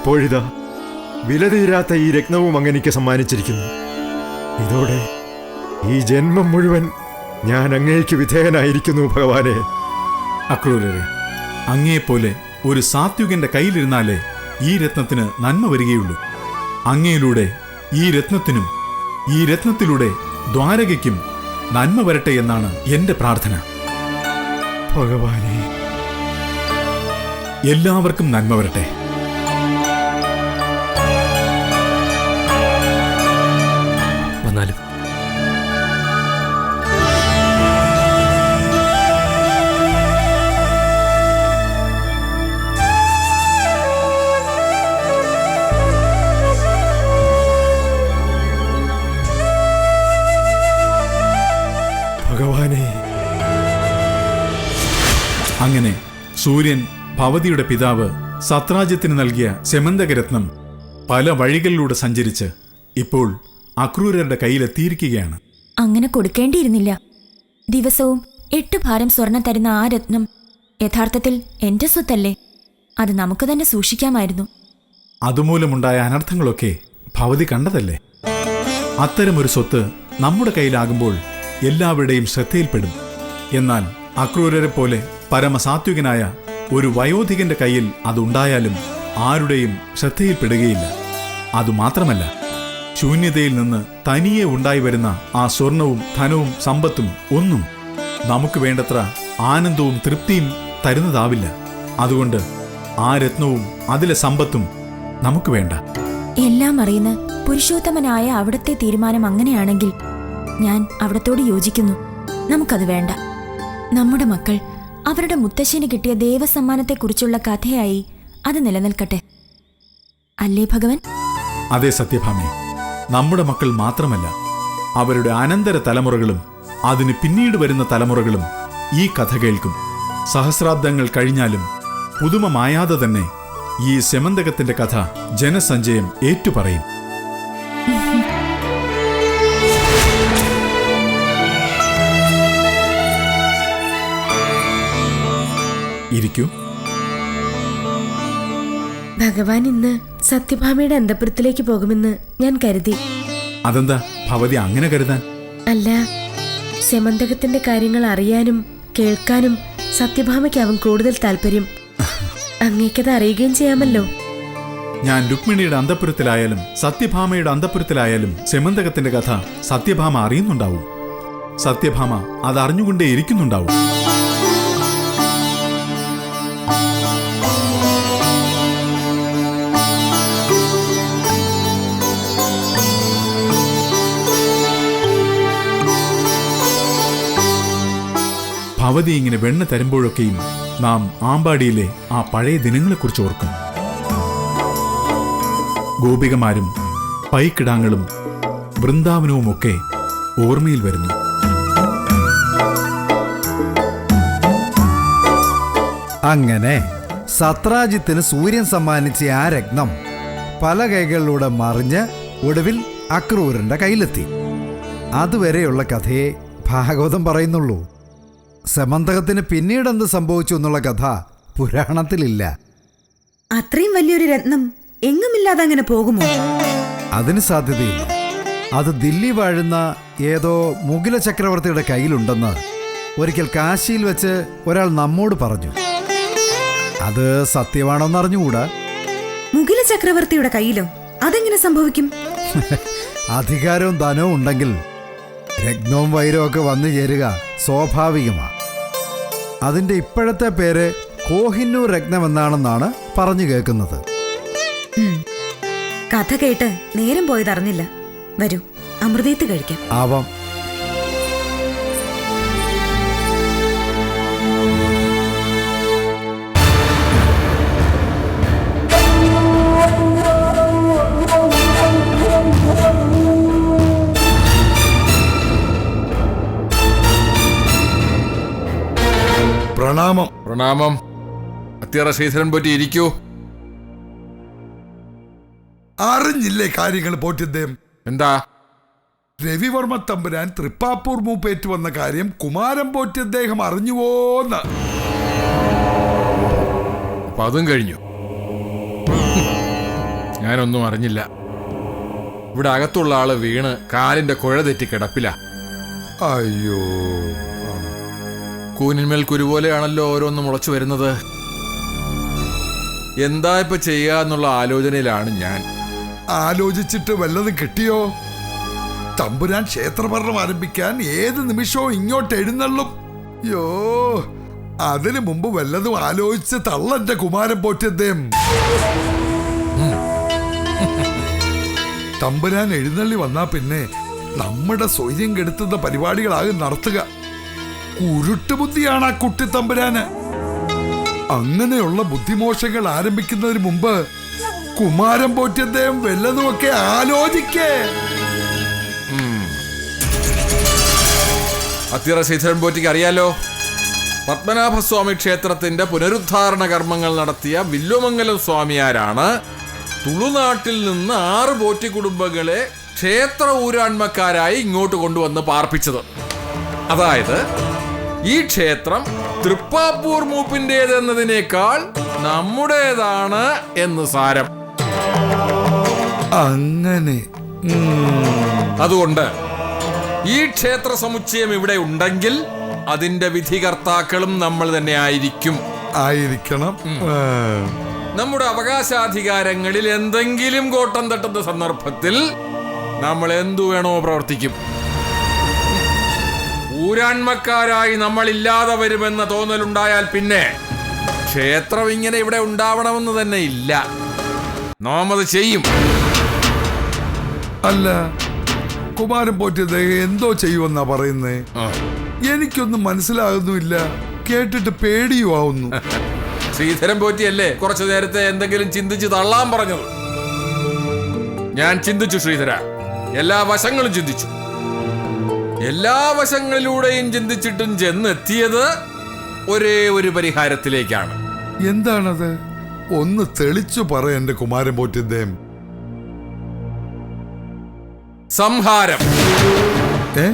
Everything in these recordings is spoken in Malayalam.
ഇപ്പോഴിതാ വിലതീരാത്ത ഈ രത്നവും അങ്ങനിക്ക് സമ്മാനിച്ചിരിക്കുന്നു. ഇതോടെ ഈ ജന്മം മുഴുവൻ ഞാൻ അങ്ങേക്ക് വിധേയനായിരിക്കുന്നു ഭഗവാനെ. അക്രൂരരെ അങ്ങേപ്പോലെ ഒരു സാത്വികന്റെ കയ്യിലിരുന്നാലേ ഈ രത്നത്തിന് നന്മ വരികയുള്ളൂ. അങ്ങയിലൂടെ ഈ രത്നത്തിനും ഈ രത്നത്തിലൂടെ ദ്വാരകയ്ക്കും നന്മ വരട്ടെ എന്നാണ് എന്റെ പ്രാർത്ഥന. ഭഗവാനെ. എല്ലാവർക്കും നന്മ വരട്ടെ. അങ്ങനെ സൂര്യൻ ഭവതിയുടെ പിതാവ് സത്രാജ്യത്തിന് നൽകിയ സെമന്തകരത്നം പല വഴികളിലൂടെ സഞ്ചരിച്ച് ഇപ്പോൾ അക്രൂരരുടെ കയ്യിലെത്തിയിരിക്കുകയാണ്. അങ്ങനെ കൊടുക്കേണ്ടിയിരുന്നില്ല. ദിവസവും എട്ട് ഭാരം സ്വർണം തരുന്ന ആ രത്നം യഥാർത്ഥത്തിൽ എന്റെ സ്വത്തല്ലേ? അത് നമുക്ക് തന്നെ സൂക്ഷിക്കാമായിരുന്നു. അതുമൂലമുണ്ടായ അനർത്ഥങ്ങളൊക്കെ ഭവതി കണ്ടതല്ലേ? അത്തരമൊരു സ്വത്ത് നമ്മുടെ കയ്യിലാകുമ്പോൾ എല്ലാവരുടെയും ശ്രദ്ധയിൽപ്പെടും. എന്നാൽ അക്രൂരരെ പോലെ പരമസാത്വികനായ ഒരു വയോധികന്റെ കയ്യിൽ അതുണ്ടായാലും ആരുടെയും ശ്രദ്ധയിൽപ്പെടുകയില്ല. അതുമാത്രമല്ല ശൂന്യതയിൽ നിന്ന് തനിയെ ഉണ്ടായി വരുന്ന ആ സ്വർണവും ധനവും സമ്പത്തും ഒന്നും നമുക്ക് വേണ്ടത്ര ആനന്ദവും തൃപ്തിയും തരുന്നതാവില്ല. അതുകൊണ്ട് ആ രത്നവും അതിലെ സമ്പത്തും നമുക്ക് വേണ്ട. എല്ലാം അറിയുന്ന പുരുഷോത്തമനായ അവിടത്തെ തീരുമാനം അങ്ങനെയാണെങ്കിൽ ഞാൻ അവിടത്തോട് യോജിക്കുന്നു. നമുക്കത് വേണ്ട. നമ്മുടെ മക്കൾ അവരുടെ മുത്തശ്ശിന് കിട്ടിയ ദേവസമ്മാനത്തെക്കുറിച്ചുള്ള കഥയായി അത് നിലനിൽക്കട്ടെ. അല്ലേ ഭഗവൻ? അതെ സത്യഭാമേ. നമ്മുടെ മക്കൾ മാത്രമല്ല അവരുടെ അനന്തര തലമുറകളും അതിന് പിന്നീട് വരുന്ന തലമുറകളും ഈ കഥ കേൾക്കും. സഹസ്രാബ്ദങ്ങൾ കഴിഞ്ഞാലും പുതുമ മായാതെ തന്നെ ഈ സെമന്തകത്തിന്റെ കഥ ജനസഞ്ചയം ഏറ്റുപറയും. ഇരിക്കൂ. ഭഗവാൻ ഇന്ന് സത്യഭാമയുടെ അന്തപുരത്തിലേക്ക് പോകുമെന്ന് ഞാൻ കരുതി. അതെന്താ? ഭവതി അങ്ങനെ കരുതാൻ? അല്ല ശമന്തകത്തിന്റെ കാര്യങ്ങൾ അറിയാനും കേൾക്കാനും സത്യഭാമയ്ക്ക് അവൻ കൂടുതൽ താല്പര്യം. അങ്ങേക്കത് അറിയുകയും ചെയ്യാമല്ലോ. ഞാൻ രുക്മിണിയുടെ അന്തപുരത്തിലായാലും സത്യഭാമയുടെ അന്തപുരത്തിലായാലും ശമന്തകത്തിന്റെ കഥ സത്യഭാമ അറിയുന്നുണ്ടാവും. സത്യഭാമ അത് അറിഞ്ഞുകൊണ്ടേ ഇരിക്കുന്നുണ്ടാവും ഭവതി ഇങ്ങനെ വെണ്ണ തരുമ്പോഴൊക്കെയും നാം ആമ്പാടിയിലെ ആ പഴയ ദിനങ്ങളെക്കുറിച്ച് ഓർക്കും. ഗോപികമാരും പൈക്കിടാങ്ങളും വൃന്ദാവനവുമൊക്കെ ഓർമ്മയിൽ വരുന്നു. അങ്ങനെ സത്രാജിത്തിന് സൂര്യൻ സമ്മാനിച്ച ആ രത്നം പല കൈകളിലൂടെ മറിഞ്ഞ് ഒടുവിൽ അക്രൂരന്റെ കയ്യിലെത്തി. അതുവരെയുള്ള കഥയെ ഭാഗവതം പറയുന്നുള്ളൂ. സമന്തകത്തിന് പിന്നീട് എന്ത് സംഭവിച്ചു എന്നുള്ള കഥ പുരാണത്തിലില്ല. അത്രയും വലിയൊരു രത്നം എങ്ങുമില്ലാതെ അങ്ങനെ പോകുമോ? അതിന് സാധ്യതയില്ല. അത് ദില്ലി വാഴുന്ന ഏതോ മുഗില ചക്രവർത്തിയുടെ കയ്യിലുണ്ടെന്ന് ഒരിക്കൽ കാശിയിൽ വെച്ച് ഒരാൾ നമ്മോട് പറഞ്ഞു. അത് സത്യമാണോന്ന് അറിഞ്ഞുകൂടാ? മുഗില ചക്രവർത്തിയുടെ കയ്യിലോ? അതെങ്ങനെ സംഭവിക്കും? അധികാരവും ധനവും ഉണ്ടെങ്കിൽ രത്നവും വൈരവും ഒക്കെ വന്നു ചേരുക സ്വാഭാവികമാണ് അതിന്റെ ഇപ്പോഴത്തെ പേര് കോഹിന്നൂർ രത്നം എന്നാണെന്നാണ് പറഞ്ഞു കേൾക്കുന്നത്. കഥ കേട്ട് നേരം പോയതറിഞ്ഞില്ല വരൂ അമൃതേത്ത് കഴിക്കാം. ആവാം. പ്രണാമം. അത്യാറ ശ്രീധരൻ പോറ്റി ഇരിക്കൂ. അറിഞ്ഞില്ലേ കാര്യങ്ങൾ പോറ്റിദ്ദേഹം എന്താ? രവിവർമ്മ തമ്പുരാൻ തൃപ്പാപ്പൂർ മൂപ്പേറ്റ് വന്ന കാര്യം കുമാരൻ പോറ്റി അദ്ദേഹം അറിഞ്ഞുവോന്ന്. അപ്പൊ അതും കഴിഞ്ഞു. ഞാനൊന്നും അറിഞ്ഞില്ല. ഇവിടെ അകത്തുള്ള ആൾ വീണ് കാലിന്റെ കുഴ തെറ്റി കിടപ്പില. അയ്യോ. കൂനിന്മേൽ കുരുപോലെയാണല്ലോ ഓരോന്ന് മുളച്ചു വരുന്നത്. എന്താ ഇപ്പൊ ചെയ്യുക എന്നുള്ള ആലോചനയിലാണ് ഞാൻ. ആലോചിച്ചിട്ട് വല്ലതും കിട്ടിയോ? തമ്പുരാൻ ക്ഷേത്രഭരണം ആരംഭിക്കാൻ ഏത് നിമിഷവും ഇങ്ങോട്ട് എഴുന്നള്ളും. യോ അതിനു മുമ്പ് വല്ലതും ആലോചിച്ച് തള്ളന്റെ കുമാരൻ പോറ്റദ്ദേഹം തമ്പുരാൻ എഴുന്നള്ളി വന്നാ പിന്നെ നമ്മുടെ സ്വൈര്യം കെടുത്തുന്ന പരിപാടികളാകും നടത്തുക. കുരുട്ട് ബുദ്ധിയാണ് ആ കുട്ടി തമ്പുരാന്. അങ്ങനെയുള്ള ബുദ്ധിമോശങ്ങൾ ആരംഭിക്കുന്നതിന് മുമ്പ് കുമാരൻ പോറ്റദ്ദേഹം വല്ലതുമൊക്കെ ആലോചിക്കേ. അത്തിറ ശ്രീധരൻ പോറ്റിക്ക് അറിയാലോ? പത്മനാഭസ്വാമി ക്ഷേത്രത്തിന്റെ പുനരുദ്ധാരണ കർമ്മങ്ങൾ നടത്തിയ വില്ലുമംഗലം സ്വാമിയാരാണ്. തുളുനാട്ടിൽ നിന്ന് ആറ് പോറ്റി കുടുംബങ്ങളെ ക്ഷേത്ര ഊരാൺമക്കാരായി ഇങ്ങോട്ട് കൊണ്ടുവന്ന് പാർപ്പിച്ചത്. അതായത് ഈ ക്ഷേത്രം തൃപ്പാപ്പൂർ മൂപ്പിന്റേതെന്നതിനേക്കാൾ നമ്മുടേതാണ് എന്ന് സാരം. അങ്ങനെ. അതുകൊണ്ട് ഈ ക്ഷേത്ര സമുച്ചയം ഇവിടെ ഉണ്ടെങ്കിൽ അതിന്റെ വിധികർത്താക്കളും നമ്മൾ തന്നെ ആയിരിക്കും. ആയിരിക്കണം. നമ്മുടെ അവകാശാധികാരങ്ങളിൽ എന്തെങ്കിലും കോട്ടം തട്ടുന്ന സന്ദർഭത്തിൽ നമ്മൾ എന്തു വേണോ പ്രവർത്തിക്കും. ഊരാൺമക്കാരായി നമ്മൾ ഇല്ലാതെ വരുമെന്ന തോന്നലുണ്ടായാൽ പിന്നെ ക്ഷേത്രം ഇങ്ങനെ ഇവിടെ ഉണ്ടാവണമെന്ന് തന്നെ ഇല്ല. നോമത് ചെയ്യും. അല്ല കുമാരൻ പോറ്റിയത് എന്തോ ചെയ്യുമെന്നാ പറയുന്നേ? എനിക്കൊന്നും മനസ്സിലാകുന്നുമില്ല. കേട്ടിട്ട് പേടിയുമാവുന്നു ശ്രീധരൻ പോറ്റിയല്ലേ കുറച്ചു നേരത്തെ എന്തെങ്കിലും ചിന്തിച്ച് തള്ളാൻ പറഞ്ഞത്? ഞാൻ ചിന്തിച്ചു ശ്രീധര. എല്ലാ വശങ്ങളും ചിന്തിച്ചു. എല്ലാ വശങ്ങളിലൂടെയും ചിന്തിച്ചിട്ടും ചെന്നെത്തിയത് ഒരേ ഒരു പരിഹാരത്തിലേക്കാണ്. എന്താണത്? ഒന്ന് തെളിച്ചു പറ എന്റെ കുമാരൻ പോറ്റിദ്ദേഹം സംഹാരം. ഏ?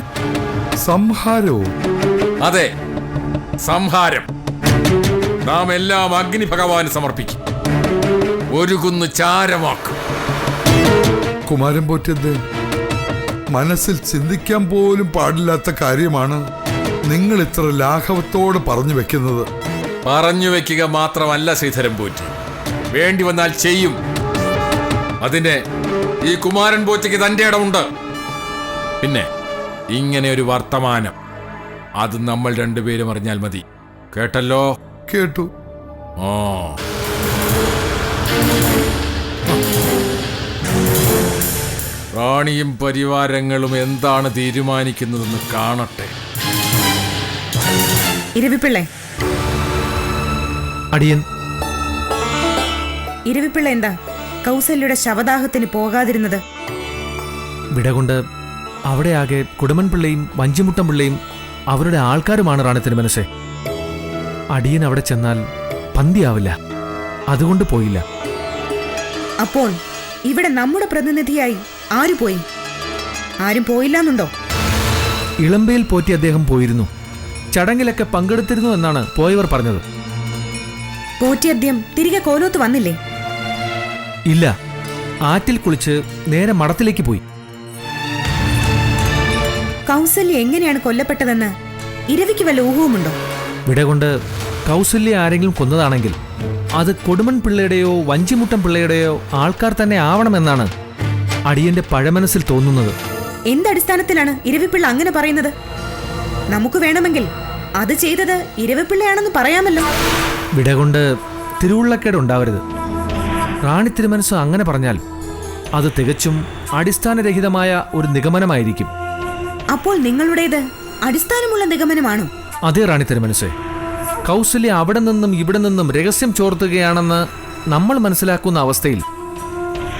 സംഹാരോ? അതെ സംഹാരം. നാം എല്ലാം അഗ്നി ഭഗവാന് സമർപ്പിക്കും. ഒരു കുന്ന് ചാരമാക്കും. കുമാരൻ പോറ്റദ്ദേഹം മനസ്സിൽ ചിന്തിക്കാൻ പോലും പാടില്ലാത്ത കാര്യമാണ് നിങ്ങൾ ഇത്ര ലാഘവത്തോട് പറഞ്ഞു വെക്കുന്നത്. പറഞ്ഞു വെക്കുക മാത്രമല്ല ശ്രീധരൻ പോറ്റി. വേണ്ടി വന്നാൽ ചെയ്യും. അതിന് ഈ കുമാരൻ പോറ്റിക്ക് തന്റെ ഇടമുണ്ട്. പിന്നെ ഇങ്ങനെ ഒരു വർത്തമാനം അത് നമ്മൾ രണ്ടുപേരും അറിഞ്ഞാൽ മതി. കേട്ടല്ലോ? കേട്ടു. ആ. റാണിയും പരിവാരങ്ങളും എന്താണ് തീരുമാനിക്കുന്നതെന്ന് കാണട്ടെ. ഇരവിപ്പിള്ളേ. അടിയൻ. ഇരവിപ്പിള്ള എന്താ? കൗസല്യയുടെ ശവദാഹത്തിന് പോകാതിരുന്നത്? വിടകൊണ്ട് അവിടെ ആകെ കുടമൻ പിള്ളയും വഞ്ചിമുട്ടം പിള്ളയും അവരുടെ ആൾക്കാരുമാണ് റാണത്തിന് മനസ്സെ. അടിയൻ അവിടെ ചെന്നാൽ പന്തിയാവില്ല. അതുകൊണ്ട് പോയില്ല. അപ്പോൾ ഇവിടെ നമ്മുടെ പ്രതിനിധിയായി ആര് പോയി? ആരും പോയില്ലാന്നുണ്ടോ? ഇളമ്പയിൽ പോറ്റി അദ്ദേഹം പോയിരുന്നു. ചടങ്ങിലൊക്കെ പങ്കെടുത്തിരുന്നു എന്നാണ് പോയവർ പറഞ്ഞത്. പോറ്റി അദ്ദേഹം തിരികെ കോലോത്ത് വന്നില്ലേ? ഇല്ല. ആറ്റിൽ കുളിച്ച് നേരെ മഠത്തിലേക്ക് പോയി. കൗസല്യ എങ്ങനെയാണ് കൊല്ലപ്പെട്ടതെന്ന് ഇരവിക്ക് വല്ല ഊഹവുമുണ്ടോ? വിടകൊണ്ട് കൗസല്യ ആരെങ്കിലും കൊന്നതാണെങ്കിൽ അത് കൊടുമൺ പിള്ളയുടെയോ വഞ്ചിമുട്ടം പിള്ളയുടെയോ ആൾക്കാർ തന്നെ ആവണമെന്നാണ് അടിയന്റെ പഴമനസ്സിൽ തോന്നുന്നത്. എന്തടിസ്ഥാനത്തിലാണ് ഇരവിപ്പിള്ള അങ്ങനെ പറയുന്നത്? നമുക്ക് വേണമെങ്കിൽ അത് ചെയ്തത് ഇരവിപ്പിള്ളയാണെന്ന് പറയാമല്ലോ. വിടകൊണ്ട് തിരുവുള്ളക്കേട് ഉണ്ടാവരുത്. റാണി തിരുമനസ് അങ്ങനെ പറഞ്ഞാൽ അത് തികച്ചും അടിസ്ഥാനരഹിതമായ ഒരു നിഗമനമായിരിക്കും. അപ്പോൾ നിങ്ങളുടേത് അടിസ്ഥാനമുള്ള നിഗമനമാണോ? അതെ റാണി തിരുമനസേ കൗസല്യ അവിടെ നിന്നും ഇവിടെ നിന്നും രഹസ്യം ചോർത്തുകയാണെന്ന് നമ്മൾ മനസ്സിലാക്കുന്ന അവസ്ഥയിൽ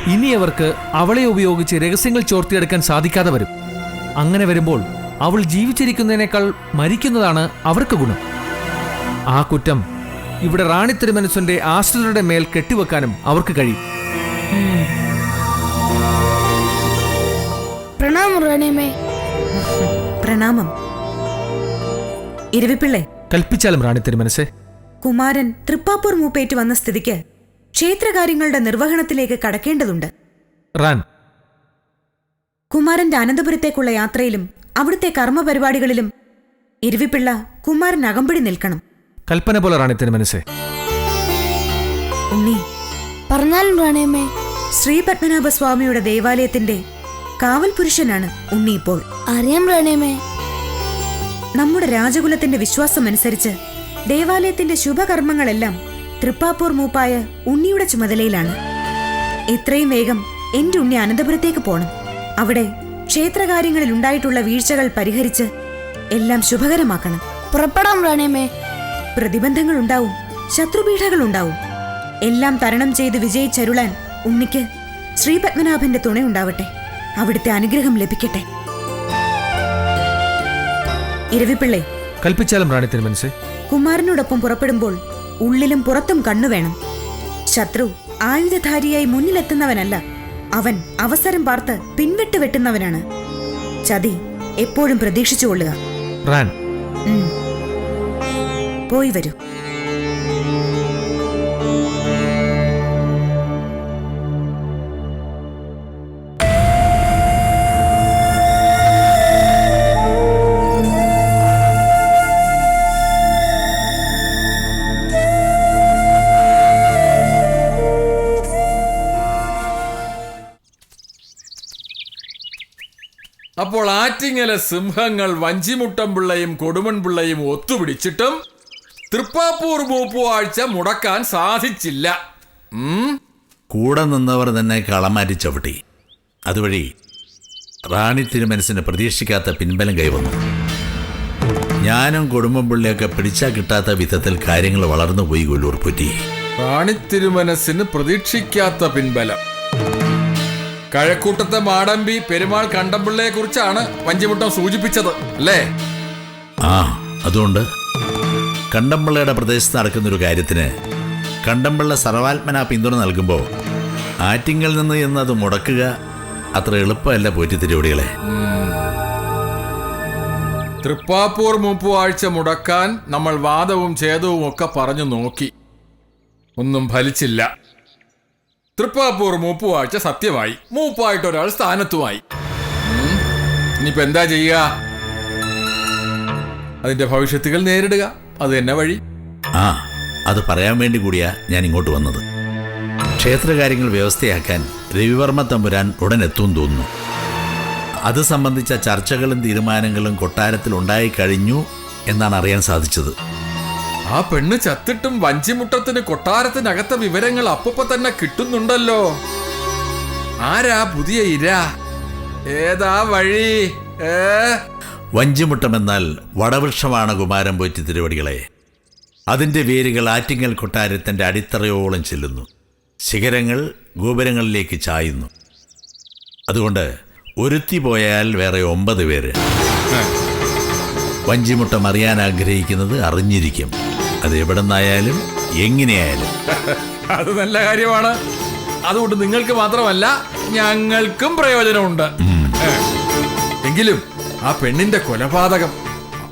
ഇനി അവർക്ക് അവളെ ഉപയോഗിച്ച് രഹസ്യങ്ങൾ ചോർത്തിയെടുക്കാൻ സാധിക്കാതെ വരും. അങ്ങനെ വരുമ്പോൾ അവൾ ജീവിച്ചിരിക്കുന്നതിനേക്കാൾ മരിക്കുന്നതാണ് അവർക്ക് ഗുണം. ആ കുറ്റം ഇവിടെ റാണി തിരുമനസ്സിന്റെ ആശ്രിതരുടെ മേൽ കെട്ടിവെക്കാനും അവർക്ക് കഴിയും. പ്രണാമം റാണിയമ്മേ പ്രണാമം. ഇരവിപ്പിള്ളെ. കൽപ്പിച്ചാലും റാണി തിരുമനസേ കുമാരൻ തൃപ്പാപ്പൂർ മൂപ്പേറ്റ് വന്ന സ്ഥിതിക്ക് ക്ഷേത്രകാര്യങ്ങളുടെ നിർവഹണത്തിലേക്ക് കടക്കേണ്ടതുണ്ട്. റാൻ കുമാരന്റെ അനന്തപുരത്തേക്കുള്ള യാത്രയിലും അവിടുത്തെ കർമ്മപരിപാടികളിലും ഇരുവിപ്പിള്ള കുമാരൻ അകമ്പടി നിൽക്കണം. കൽപ്പന പോലെ റാണിത്തിന് മനസ്സേ. ഉണ്ണി. പറഞ്ഞാലും റാണിയമ്മേ ശ്രീ പത്മനാഭ സ്വാമിയുടെ ദേവാലയത്തിന്റെ കാവൽ പുരുഷനാണ് ഉണ്ണി ഇപ്പോൾ. അറിയാം റാണിയമ്മേ നമ്മുടെ രാജകുലത്തിന്റെ വിശ്വാസം അനുസരിച്ച് ദേവാലയത്തിന്റെ ശുഭകർമ്മങ്ങളെല്ലാം തൃപ്പാപ്പൂർ മൂപ്പായ ഉണ്ണിയുടെ ചുമതലയിലാണ്. എത്രയും വേഗം എന്റെ ഉണ്ണി അനന്തപുരത്തേക്ക് പോണം. അവിടെ ക്ഷേത്രകാര്യങ്ങളിൽ ഉണ്ടായിട്ടുള്ള വീഴ്ചകൾ പരിഹരിച്ച് എല്ലാം ശുഭകരമാക്കണം. പുറപ്പെടാം റാണിയമ്മേ. പ്രതിബന്ധങ്ങൾ ഉണ്ടാവും ശത്രുപീഠകൾ ഉണ്ടാവും. എല്ലാം തരണം ചെയ്ത് വിജയിച്ചരുളാൻ ഉണ്ണിക്ക് ശ്രീപത്മനാഭന്റെ തുണയുണ്ടാവട്ടെ അവിടുത്തെ അനുഗ്രഹം ലഭിക്കട്ടെ. ഇരവിപ്പിള്ളേ. കൽപ്പിച്ചാലും റാണി തിരുമനസേ. കുമാരനോടൊപ്പം പുറപ്പെടുമ്പോൾ ഉള്ളിലും പുറത്തും കണ്ണുവേണം ശത്രു ആയുധധാരിയായി മുന്നിലെത്തുന്നവനല്ല. അവൻ അവസരം പാർത്ത് പിൻവിട്ട് വെട്ടുന്നവനാണ്. ചതി എപ്പോഴും പ്രതീക്ഷിച്ചുകൊള്ളുക റാൻ. പോയി വരൂ. ആറ്റിങ്ങലെ സിംഹങ്ങൾ വഞ്ചിമുട്ടം പിള്ളയും കൊടുമൺ പിള്ളയും ഒത്തുപിടിച്ചിട്ടും തൃപ്പാപ്പൂർ മൂപ്പുവാഴ്ച മുടക്കാൻ സാധിച്ചില്ല? കൂടെ നിന്നവർ തന്നെ കളമാറ്റി ചവിട്ടി. അതുവഴി റാണി തിരുമനസിന് പ്രതീക്ഷിക്കാത്ത പിൻബലം കൈവന്നു. ഞാനും കുടുംബപിള്ളിയൊക്കെ പിടിച്ചാൽ കിട്ടാത്ത വിധത്തിൽ കാര്യങ്ങൾ വളർന്നു പോയി കൊല്ലൂർ പുറ്റി. തിരുമനസിന് പ്രതീക്ഷിക്കാത്ത പിൻബലം. കഴക്കൂട്ടത്തെ മാടമ്പി പെരുമാൾ കണ്ടമ്പിള്ളയെ കുറിച്ചാണ് വഞ്ചിമുട്ടം സൂചിപ്പിച്ചത് അല്ലേ? ആ അതുകൊണ്ട് കണ്ടമ്പിള്ളയുടെ പ്രദേശത്ത് നടക്കുന്നൊരു കാര്യത്തിന് കണ്ടമ്പിള്ള സർവാത്മന പിന്തുണ നൽകുമ്പോൾ ആറ്റിങ്ങൽ നിന്ന് എന്ന് അത് മുടക്കുക അത്ര എളുപ്പമല്ല പോറ്റി തിരുവടികളെ. തൃപ്പാപ്പൂർ മുപ്പുവാഴ്ച മുടക്കാൻ നമ്മൾ വാദവും ഛേദവും ഒക്കെ പറഞ്ഞു നോക്കി. ഒന്നും ഫലിച്ചില്ല. തൃപ്പാപ്പൂർ മൂപ്പുവാഴ്ച സത്യമായി. മൂപ്പായിട്ട് ഒരാൾ സ്ഥാനത്തുമായി. ഇനിയിപ്പോ എന്താ ചെയ്യുക? അതിന്റെ ഭവിഷ്യത്തുകൾ നേരിടുക. അത് തന്നെ വഴി. ആ അത് പറയാൻ വേണ്ടി കൂടിയാ ഞാൻ ഇങ്ങോട്ട് വന്നത്. ക്ഷേത്രകാര്യങ്ങൾ വ്യവസ്ഥയാക്കാൻ രവിവർമ്മ തമ്പുരാൻ ഉടൻ എത്തും തോന്നുന്നു. അത് സംബന്ധിച്ച ചർച്ചകളും തീരുമാനങ്ങളും കൊട്ടാരത്തിൽ ഉണ്ടായിക്കഴിഞ്ഞു എന്നാണ് അറിയാൻ സാധിച്ചത്. ആ പെണ്ണ് ചത്തിട്ടും വഞ്ചിമുട്ടത്തിന് കൊട്ടാരത്തിനകത്ത വിവരങ്ങൾ അപ്പപ്പോ തന്നെ കിട്ടുന്നുണ്ടല്ലോ. ആരാ പുതിയ ഇര? ഏതാ വഴി? ഏ? വഞ്ചിമുട്ടമെന്നാൽ വടവൃക്ഷമാണ് കുമാരം പോറ്റി തിരുവടികളെ. അതിന്റെ വേരുകൾ ആറ്റിങ്ങൽ കൊട്ടാരത്തിന്റെ അടിത്തറയോളം ചെല്ലുന്നു. ശിഖരങ്ങൾ ഗോപുരങ്ങളിലേക്ക് ചായുന്നു. അതുകൊണ്ട് ഒരുത്തി പോയാൽ വേറെ ഒമ്പത് പേര്. വഞ്ചിമുട്ടം അറിയാൻ ആഗ്രഹിക്കുന്നത് അറിഞ്ഞിരിക്കും. അത് എവിടെ നിന്നായാലും എങ്ങനെയായാലും. അത് നല്ല കാര്യമാണ്. അതുകൊണ്ട് നിങ്ങൾക്ക് മാത്രമല്ല ഞങ്ങൾക്കും പ്രയോജനമുണ്ട്. എങ്കിലും ആ പെണ്ണിന്റെ കൊലപാതകം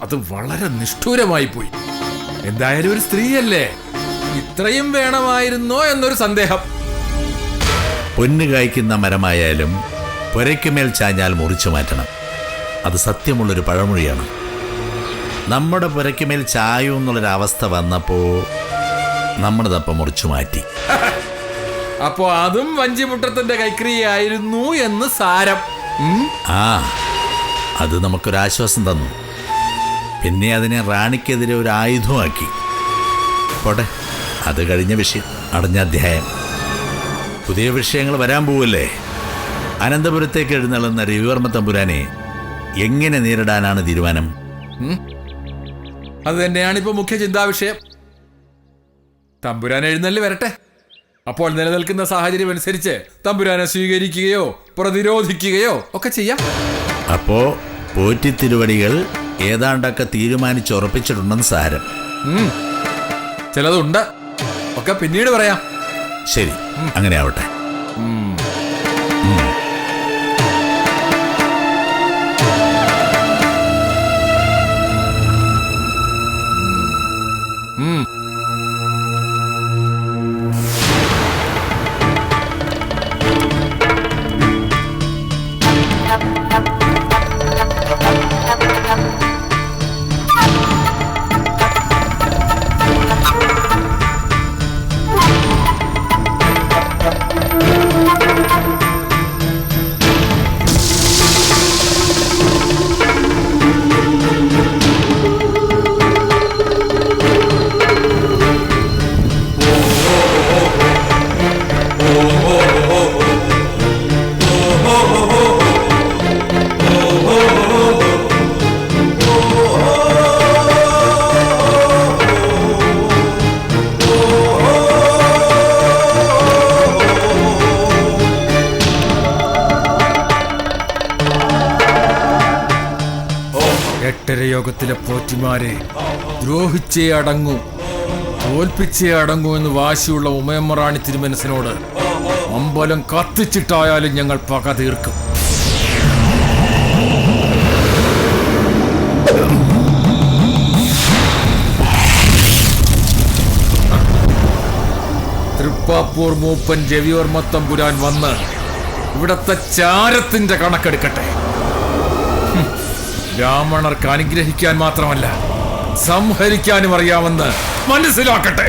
അത് വളരെ നിഷ്ഠൂരമായി പോയി. എന്തായാലും ഒരു സ്ത്രീയല്ലേ? ഇത്രയും വേണമായിരുന്നോ എന്നൊരു സന്ദേഹം. പൊന്നു കായ്ക്കുന്ന മരമായാലും പുരയ്ക്കുമേൽ ചാഞ്ഞാൽ മുറിച്ചു മാറ്റണം. അത് സത്യമുള്ളൊരു പഴമൊഴിയാണ്. നമ്മുടെ പുരയ്ക്കുമേൽ ചായും എന്നുള്ളൊരവസ്ഥ വന്നപ്പോൾ നമ്മുടെതപ്പം മുറിച്ചു മാറ്റി. അപ്പോ അതും വഞ്ചിമുട്ടത്തിന്റെ കൈക്രിയായിരുന്നു എന്ന് സാരം. ആ അത് നമുക്കൊരാശ്വാസം തന്നു. പിന്നെ അതിനെ റാണിക്കെതിരെ ഒരു ആയുധമാക്കി. പോട്ടെ അത് കഴിഞ്ഞ വിഷയം അടഞ്ഞ അധ്യായം. പുതിയ വിഷയങ്ങൾ വരാൻ പോവല്ലേ? അനന്തപുരത്തേക്ക് എഴുന്നള്ളുന്ന രവിവർമ്മ തമ്പുരാനെ എങ്ങനെ നേരിടാനാണ് തീരുമാനം? അത് തന്നെയാണ് ഇപ്പൊ മുഖ്യ ചിന്താവിഷയം. തമ്പുരാൻ എഴുന്നള്ളി വരട്ടെ. അപ്പോൾ നിലനിൽക്കുന്ന സാഹചര്യം അനുസരിച്ച് തമ്പുരാനെ സ്വീകരിക്കുകയോ പ്രതിരോധിക്കുകയോ ഒക്കെ ചെയ്യാം. അപ്പോ പോറ്റി തിരുവടികൾ ഏതാണ്ടൊക്കെ തീരുമാനിച്ചുറപ്പിച്ചിട്ടുണ്ടെന്ന് സാരം. ചിലതുണ്ട്. ഒക്കെ പിന്നീട് പറയാം. ശരി അങ്ങനെ ആവട്ടെ 嗯。ലോകത്തിലെ ദ്രോഹിച്ചേ അടങ്ങൂ തോൽപ്പിച്ചേ അടങ്ങൂ എന്ന് വാശിയുള്ള ഉമയമ്മറാണി തിരുമനസിനോട് അമ്പലം കത്തിച്ചിട്ടായാലും ഞങ്ങൾ പക തീർക്കും. തൃപ്പാപ്പൂർ മൂപ്പൻ രവിവർമ്മത്തമ്പുരാൻ വന്ന് ഇവിടത്തെ ചാരത്തിന്റെ കണക്കെടുക്കട്ടെ. ബ്രാഹ്മണർക്ക് അനുഗ്രഹിക്കാൻ മാത്രമല്ല സംഹരിക്കാനും അറിയാമെന്ന് മനസ്സിലാക്കട്ടെ.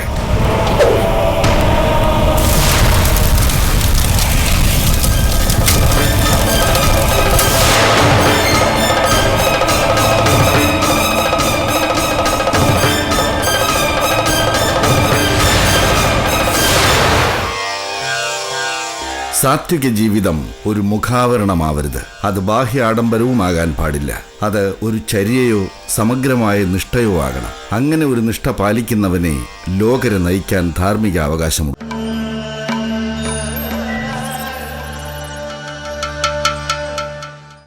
സാത്വിക ജീവിതം ഒരു മുഖാവരണമാവരുത്. അത് ബാഹ്യ ആഡംബരവുമാകാൻ പാടില്ല. അത് ഒരു ചര്യയോ സമഗ്രമായ നിഷ്ഠയോ ആകണം. അങ്ങനെ ഒരു നിഷ്ഠ പാലിക്കുന്നവനെ ലോകരെ നയിക്കാൻ ധാർമ്മിക അവകാശമുള്ളൂ